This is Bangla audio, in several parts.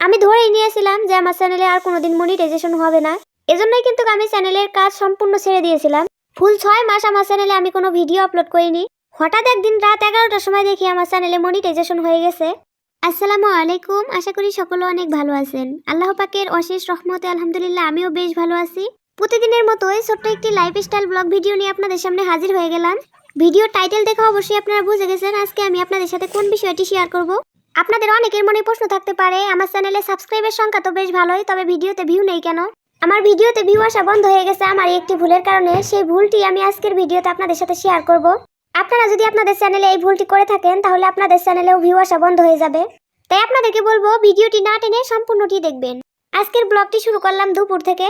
আমি ধরেই নিয়েছিলাম যে আমার চ্যানেলে আর কোনোদিন মনিটাইজেশন হবে না। এজন্যই কিন্তু আমি চ্যানেলের কাজ সম্পূর্ণ ছেড়ে দিয়েছিলাম। ফুল ছয় মাস আমার চ্যানেলে আমি কোনো ভিডিও আপলোড করিনি। হঠাৎ একদিন রাত এগারোটার সময় দেখি আমার চ্যানেলে মনিটাইজেশন হয়ে গেছে। আসসালামু আলাইকুম, আশা করি সকলে অনেক ভালো আছেন। আল্লাহ পাকের অশেষ রহমতে আলহামদুলিল্লাহ আমিও বেশ ভালো আছি। প্রতিদিনের মতোই ছোট্ট একটি লাইফস্টাইল ব্লগ ভিডিও নিয়ে আপনাদের সামনে হাজির হয়ে গেলাম। ভিডিও টাইটেল দেখে অবশ্যই আপনারা বুঝে গেছেন আজকে আমি আপনাদের সাথে কোন বিষয়টি শেয়ার করব। আপনাদের অনেকের মনে প্রশ্ন থাকতে পারে, আমার চ্যানেলে সাবস্ক্রাইবের সংখ্যা তো বেশ ভালোই, তবে ভিডিওতে ভিউ নেই কেন? আমার ভিডিওতে ভিউ আসা বন্ধ হয়ে গেছে আমার একটি ভুলের কারণে, সেই ভুলটি আমি আজকের ভিডিওতে আপনাদের সাথে শেয়ার করব। আপনারা যদি আপনাদের চ্যানেলে এই ভুলটি করে থাকেন, তাহলে আপনাদের চ্যানেলেও ভিউ আসা বন্ধ হয়ে যাবে। তাই আপনাদেরকে বলব, ভিডিওটি না টেনে সম্পূর্ণটি দেখবেন। আজকের ব্লগটি শুরু করলাম দুপুর থেকে।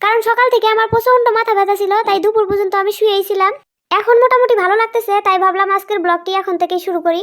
কারণ সকাল থেকে আমার প্রচণ্ড মাথা ব্যথা ছিল, তাই দুপুর পর্যন্ত আমি শুয়েই ছিলাম। এখন মোটামুটি ভালো লাগতেছে, তাই ভাবলাম আজকের ব্লগটি এখন থেকেই শুরু করি।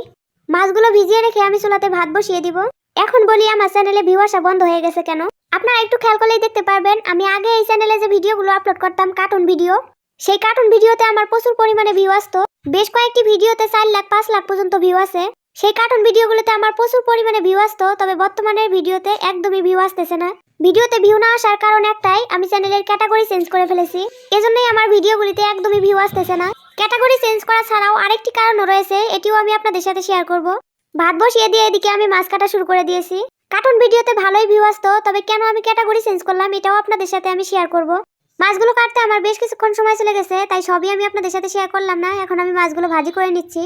মাছগুলো ভিজিয়ে রেখে আমি চুলাতে ভাত বসিয়ে দিব। এখন বলি, আমার চ্যানেলে ভিউ আসা বন্ধ হয়ে গেছে কেন? আপনারা একটু খেয়াল করলেই দেখতে পারবেন, আমি আগে এই চ্যানেলে যে ভিডিওগুলো আপলোড করতাম কার্টুন ভিডিও সেই কার্টুন ভিডিওতে আমার প্রচুর পরিমাণে ভিউ আসতো। বেশ কয়েকটি ভিডিওতে চার লাখ, পাঁচ লাখ পর্যন্ত ভিউ আছে সেই কার্টুন ভিডিওগুলোতে আমার প্রচুর পরিমাণে ভিউ আসতো, তবে বর্তমানের ভিডিওতে একদমই ভিউ আসতেছে না। ভিডিওতে ভিউ না আসার কারণ একটাই, আমি চ্যানেলের ক্যাটাগরি চেঞ্জ করে ফেলেছি। এজন্যই আমার ভিডিওগুলিতে একদমই ভিউ আসতেছে না। ক্যাটাগরি চেঞ্জ করা ছাড়াও আরেকটি কারণও রয়েছে, এটিও আমি আপনাদের সাথে শেয়ার করব। ভাত বসিয়ে দিয়ে এদিকে আমি মাছ কাটা শুরু করে দিয়েছি। কার্টুন ভিডিওতে ভালোই ভিউ আসতো, তবে কেন আমি ক্যাটাগরি চেঞ্জ করলাম এটাও আপনাদের সাথে আমি শেয়ার করব। মাছগুলো কাটতে আমার বেশ কিছুক্ষণ সময় চলে গেছে, তাই সবই আমি আপনাদের সাথে শেয়ার করলাম না, এখন আমি মাছগুলো ভাজি করে নিচ্ছি।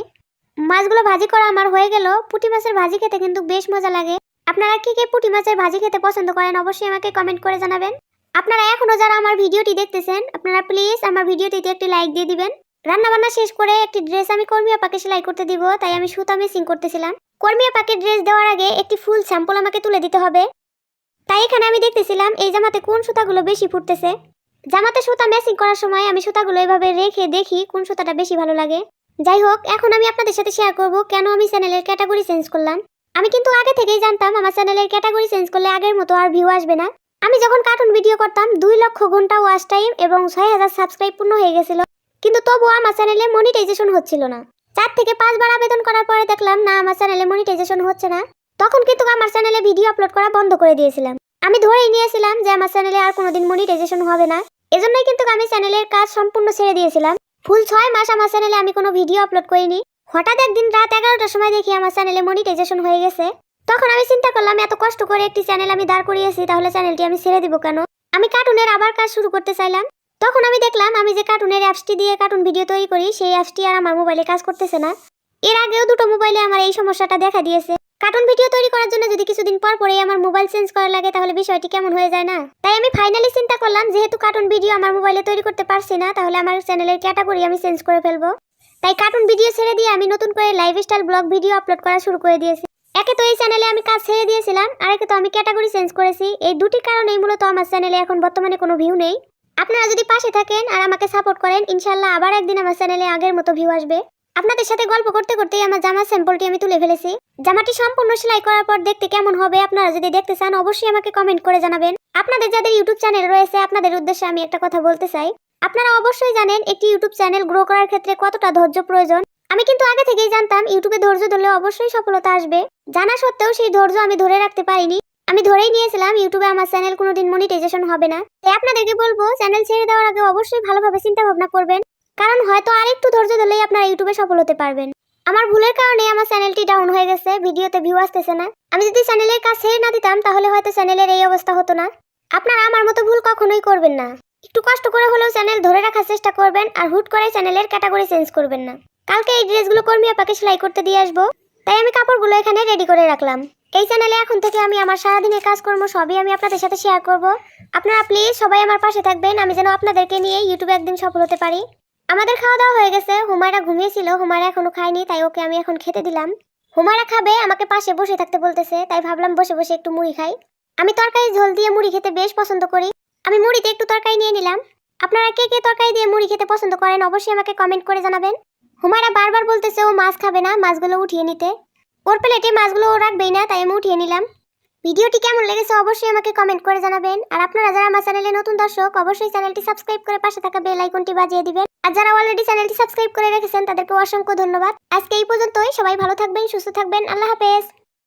মাছগুলো ভাজি করা আমার হয়ে গেল, পুঁটি মাছের ভাজি খেতে কিন্তু বেশ মজা লাগে। আপনারা কি কে পুঁটি মাছের ভাজি খেতে পছন্দ করেন অবশ্যই আমাকে কমেন্ট করে জানাবেন। আপনারা এখনও যারা আমার ভিডিওটি দেখতেছেন, আপনারা প্লিজ আমার ভিডিওটিতে একটি লাইক দিয়ে দিবেন। রান্না বান্না শেষ করে একটি ড্রেস আমি কর্মীয় পাকে সেলাই করতে দিব, তাই আমি সুতা মেসিং করতেছিলাম। কর্মীয় পাকে ড্রেস দেওয়ার আগে একটি ফুল স্যাম্পল আমাকে তুলে দিতে হবে। তাই এখানে আমি দেখতেছিলাম এই জামাতে কোন সুতাগুলো বেশি ফুটতেছে। জামাতে সুতা মেসিং করার সময় আমি সুতাগুলো এভাবে রেখে দেখি কোন সুতাটা বেশি ভালো লাগে। যাই হোক, এখন আমি আপনাদের সাথে শেয়ার করব কেন আমি চ্যানেলের ক্যাটাগরি চেঞ্জ করলাম। আমি কিন্তু আগে থেকেই জানতাম আমার চ্যানেলের ক্যাটাগরি চেঞ্জ করলে আগের মতো আর ভিউ আসবে না। আমি যখন কার্টুন ভিডিও করতাম, দুই লক্ষ ঘণ্টা ওয়াচ টাইম এবং ছয় হাজার সাবস্ক্রাইব পূর্ণ হয়ে গেছিল। কিন্তু তবুও আমার চ্যানেলে মনিটাইজেশন হচ্ছিল না। চার থেকে পাঁচবার আবেদন করার পরে দেখলাম, না, আমার চ্যানেলে মনিটাইজেশন হচ্ছে না। তখন কিন্তু আমার চ্যানেলে ভিডিও আপলোড করা বন্ধ করে দিয়েছিলাম। আমি ধরেই নিয়েছিলাম যে আমার চ্যানেলে আর কোনোদিন মনিটাইজেশন হবে না। এজন্যই কিন্তু আমি চ্যানেলের কাজ সম্পূর্ণ ছেড়ে দিয়েছিলাম। ফুল ছয় মাস আমার চ্যানেলে আমি কোনো ভিডিও আপলোড করিনি। হঠাৎ একদিন রাত এগারোটার সময় দেখি আমার চ্যানেলে মনিটাইজেশন হয়ে গেছে। তখন আমি চিন্তা করলাম, এত কষ্ট করে একটি চ্যানেল আমি দাঁড় করিয়েছি, তাহলে চ্যানেলটি আমি ছেড়ে দিব কেন? আমি কার্টুনের আবার কাজ শুরু করতে চাইলাম। তখন আমি দেখলাম, আমি যে কার্টুনের অ্যাপসটি দিয়ে কার্টুন ভিডিও তৈরি করি, সেই অ্যাপসটি আর আমার মোবাইলে কাজ করতেছে না। এর আগেও দুটো মোবাইলে আমার এই সমস্যাটা দেখা দিয়েছে। কার্টুন ভিডিও তৈরি করার জন্য যদি কিছুদিন পর পরে আমার মোবাইল চেঞ্জ করা লাগে, তাহলে বিষয়টি কেমন হয়ে যায় না? তাই আমি ফাইনালি চিন্তা করলাম, যেহেতু কার্টুন ভিডিও আমার মোবাইলে তৈরি করতে পারছি না, তাহলে আমার চ্যানেলের ক্যাটাগরি আমি চেঞ্জ করে ফেলব। তাই কার্টুন ভিডিও ছেড়ে দিয়ে আমি নতুন করে লাইফস্টাইল ব্লগ ভিডিও আপলোড করা শুরু করে দিয়েছি। একে তো এই চ্যানেলে আমি কাজ ছেড়ে দিয়েছিলাম আর একে তো আমি ক্যাটাগরি চেঞ্জ করেছি। এই দুটি কারণেই মূলত আমার চ্যানেলে এখন বর্তমানে কোনো ভিউ নেই। আপনারা যদি পাশে থাকেন আর আমাকে সাপোর্ট করেন ইনশাল্লাহ আবার একদিন আমার চ্যানেলে আগের মতো ভিউ আসবে। আপনাদের সাথে গল্প করতে করতেই আমার জামার স্যাম্পলটি আমি তুলে ফেলেছি। জামাটি সম্পূর্ণ সেলাই করার পর দেখতে কেমন হবে আপনারা যদি দেখতে চান, অবশ্যই আমাকে কমেন্ট করে জানাবেন। আপনাদের যাদের ইউটিউব চ্যানেল রয়েছে, আপনাদের উদ্দেশ্যে আমি একটা কথা বলতে চাই। আপনারা অবশ্যই জানেন একটি ইউটিউব চ্যানেল গ্রো করার ক্ষেত্রে কতটা ধৈর্য প্রয়োজন। আমি কিন্তু আগে থেকেই জানতাম ইউটিউবে ধৈর্য ধরলে অবশ্যই সফলতা আসবে। জানা সত্ত্বেও সেই ধৈর্য আমি ধরে রাখতে পারিনি। আমি ধরেই নিয়েছিলাম ইউটিউবে আমার চ্যানেল কোনোদিন মনিটাইজেশন হবে না। তাই আপনাদেরকে বলব, চ্যানেল ছেড়ে দেওয়ার আগে অবশ্যই ভালোভাবে চিন্তা ভাবনা করবেন। কারণ হয়তো আরেকটু ধৈর্য ধরলেই আপনারা ইউটিউবে সফল হতে পারবেন। আমার ভুলের কারণে আমার চ্যানেলটি ডাউন হয়ে গেছে, ভিডিওতে ভিউ আসতেছে না। আমি যদি চ্যানেলের কাজ ছেড়ে না দিতাম, তাহলে হয়তো চ্যানেলের এই অবস্থা হতো না। আপনারা আমার মতো ভুল কখনোই করবেন না। একটু কষ্ট করে হলেও চ্যানেল ধরে রাখার চেষ্টা করবেন আর হুট করে চ্যানেলের ক্যাটাগরি চেঞ্জ করবেন না। কালকে এই ড্রেসগুলো কর্মী আপাকে সেলাই করতে দিয়ে আসব। তাই আমি কাপড়গুলো এখানে রেডি করে রাখলাম। এই চ্যানেলে এখন থেকে আমি আমার সারাদিনের কাজকর্ম সবই আমি আপনাদের সাথে শেয়ার করব। আপনারা প্লিজ সবাই আমার পাশে থাকবেন। আমি যেন আপনাদেরকে নিয়ে ইউটিউবে একদিন সফল হতে পারি। আমাদের খাওয়া দাওয়া হয়ে গেছে। হুমায়রা ঘুমিয়েছিল। হুমায়রা এখনও খায়নি, তাই ওকে আমি এখন খেতে দিলাম। হুমায়রা খাবে, আমাকে পাশে বসে থাকতে বলতেছে। তাই ভাবলাম বসে বসে একটু মুড়ি খাই। আমি তরকারি ঝোল দিয়ে মুড়ি খেতে বেশ পছন্দ করি। আমি মুড়িতে একটু তরকারি নিয়ে নিলাম। আপনারা কে কে তরকারি দিয়ে মুড়ি খেতে পছন্দ করেন অবশ্যই আমাকে কমেন্ট করে জানাবেন। হুমায়রা বারবার বলতেছে, ও মাছ খাবে না, মাছগুলো উঠিয়ে নিতে। ওর প্লেটে মাছগুলো ও রাখবেই না, তাই আমি উঠিয়ে নিলাম। ভিডিওটি কেমন লেগেছে অবশ্যই আমাকে কমেন্ট করে জানাবেন। আর আপনারা যারা আমার চ্যানেলে নতুন দর্শক, অবশ্যই চ্যানেলটি সাবস্ক্রাইব করে পাশে থাকা বেল আইকনটি বাজিয়ে দিবেন। আর যারা অলরেডি চ্যানেলটি সাবস্ক্রাইব করে রেখেছেন, তাদেরকে অসংখ্য ধন্যবাদ। আজকে এই পর্যন্তই, সবাই ভালো থাকবেন, সুস্থ থাকবেন, আল্লাহ হাফেজ।